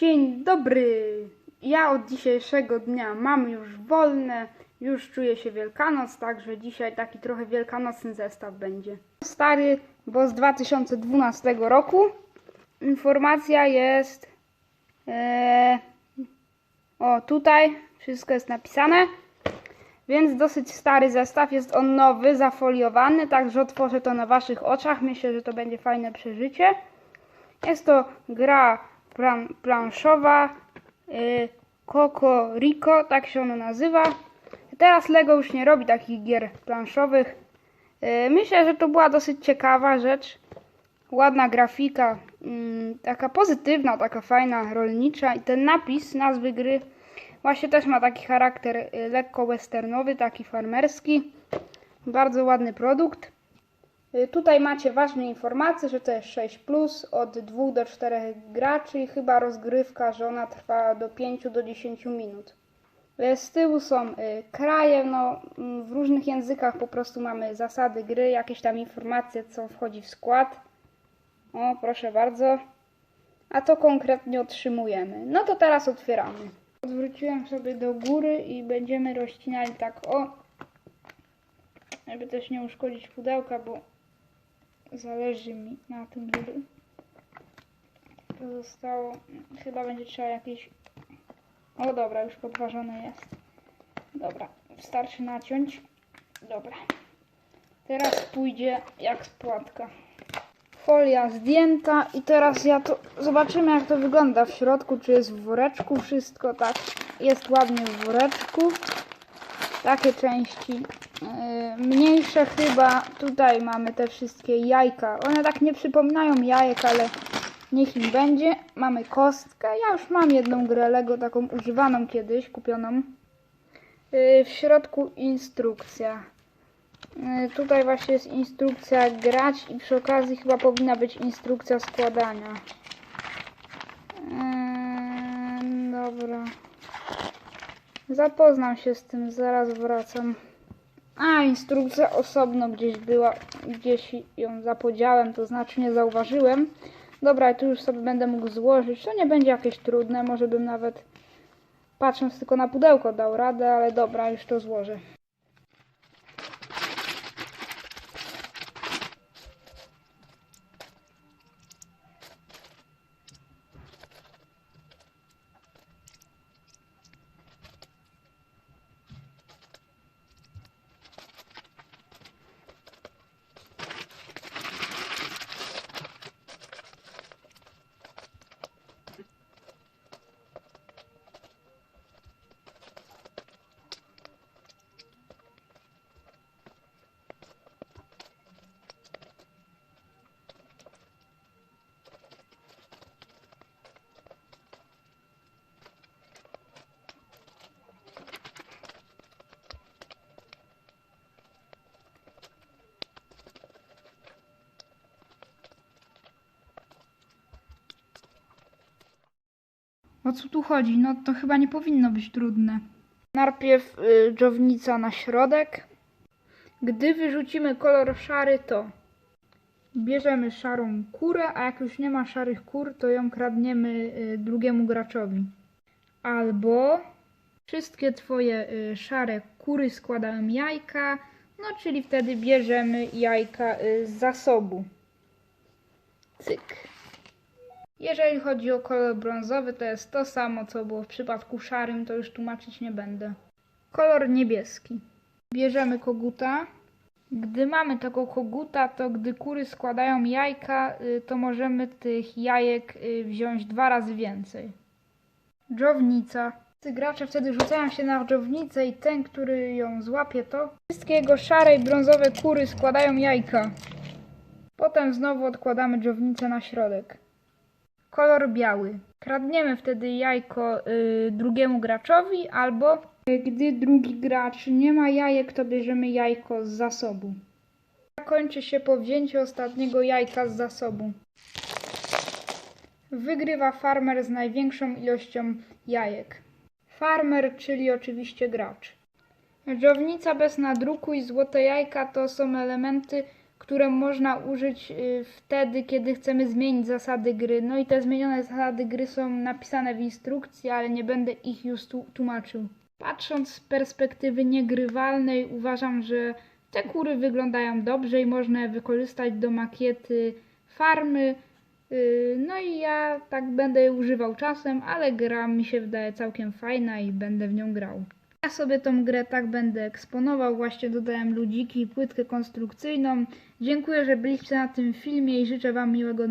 Dzień dobry. Ja od dzisiejszego dnia mam już wolne. Już czuję się Wielkanoc, także dzisiaj taki trochę wielkanocny zestaw będzie. Stary, bo z 2012 roku. Informacja jest. E, o, tutaj wszystko jest napisane. Więc dosyć stary zestaw. Jest on nowy, zafoliowany, także otworzę to na Waszych oczach. Myślę, że to będzie fajne przeżycie. Jest to gra plan, planszowa y, Coco Rico, tak się ona nazywa. Teraz Lego już nie robi takich gier planszowych. Y, myślę, że to była dosyć ciekawa rzecz. Ładna grafika, mm, taka pozytywna, taka fajna, rolnicza. I ten napis nazwy gry właśnie też ma taki charakter y, lekko westernowy, taki farmerski. Bardzo ładny produkt. Y, Tutaj macie ważne informacje, że to jest 6 plus od 2 do 4 graczy i chyba rozgrywka, że ona trwa do 5 do 10 minut. Y, Z tyłu są y, kraje, no mm, w różnych językach po prostu mamy zasady gry, jakieś tam informacje, co wchodzi w skład. O, proszę bardzo. A to konkretnie otrzymujemy. No to teraz otwieramy. Odwróciłem sobie do góry i będziemy rozcinali tak o, żeby też nie uszkodzić pudełka, bo zależy mi na tym, żeby to zostało. Chyba będzie trzeba jakieś. O dobra, już podważone jest. Dobra, wystarczy naciąć. Dobra. Teraz pójdzie jak spłatka. Folia zdjęta i teraz ja to zobaczymy jak to wygląda w środku, czy jest w woreczku wszystko tak. Jest ładnie w woreczku. Takie części mniejsze chyba. Tutaj mamy te wszystkie jajka. One tak nie przypominają jajek, ale niech im będzie. Mamy kostkę. Ja już mam jedną grę Lego, taką używaną kiedyś, kupioną. Yy, w środku instrukcja. Yy, tutaj właśnie jest instrukcja grać i przy okazji chyba powinna być instrukcja składania. Dobra. Zapoznam się z tym, zaraz wracam. A, instrukcja osobno gdzieś była, gdzieś ją zapodziałem, to znaczy nie zauważyłem. Dobra, tu już sobie będę mógł złożyć. To nie będzie jakieś trudne, może bym nawet patrząc tylko na pudełko dał radę, ale dobra, już to złożę. O co tu chodzi? No to chyba nie powinno być trudne. Najpierw y, dżownica na środek. Gdy wyrzucimy kolor szary, to bierzemy szarą kurę, a jak już nie ma szarych kur, to ją kradniemy y, drugiemu graczowi. Albo wszystkie twoje y, szare kury składają jajka, no czyli wtedy bierzemy jajka y, z zasobu. Cyk. Jeżeli chodzi o kolor brązowy, to jest to samo, co było w przypadku szarym, to już tłumaczyć nie będę. Kolor niebieski. Bierzemy koguta. Gdy mamy tego koguta, to gdy kury składają jajka, y, to możemy tych jajek y, wziąć dwa razy więcej. Dżownica. Wszyscy gracze wtedy rzucają się na dżownicę i ten, który ją złapie, to wszystkie jego szare i brązowe kury składają jajka. Potem znowu odkładamy dżownicę na środek kolor biały. Kradniemy wtedy jajko y, drugiemu graczowi, albo y, gdy drugi gracz nie ma jajek, to bierzemy jajko z zasobu. Kończy się po wzięciu ostatniego jajka z zasobu. Wygrywa farmer z największą ilością jajek. Farmer, czyli oczywiście gracz. Dżownica bez nadruku i złote jajka to są elementy, które można użyć y, wtedy, kiedy chcemy zmienić zasady gry. No i te zmienione zasady gry są napisane w instrukcji, ale nie będę ich już tłumaczył. Patrząc z perspektywy niegrywalnej, uważam, że te kury wyglądają dobrze i można je wykorzystać do makiety farmy. Yy, No i ja tak będę je używał czasem, ale gra mi się wydaje całkiem fajna i będę w nią grał. Ja sobie tą grę tak będę eksponował, właśnie dodałem ludziki i płytkę konstrukcyjną. Dziękuję, że byliście na tym filmie i życzę Wam miłego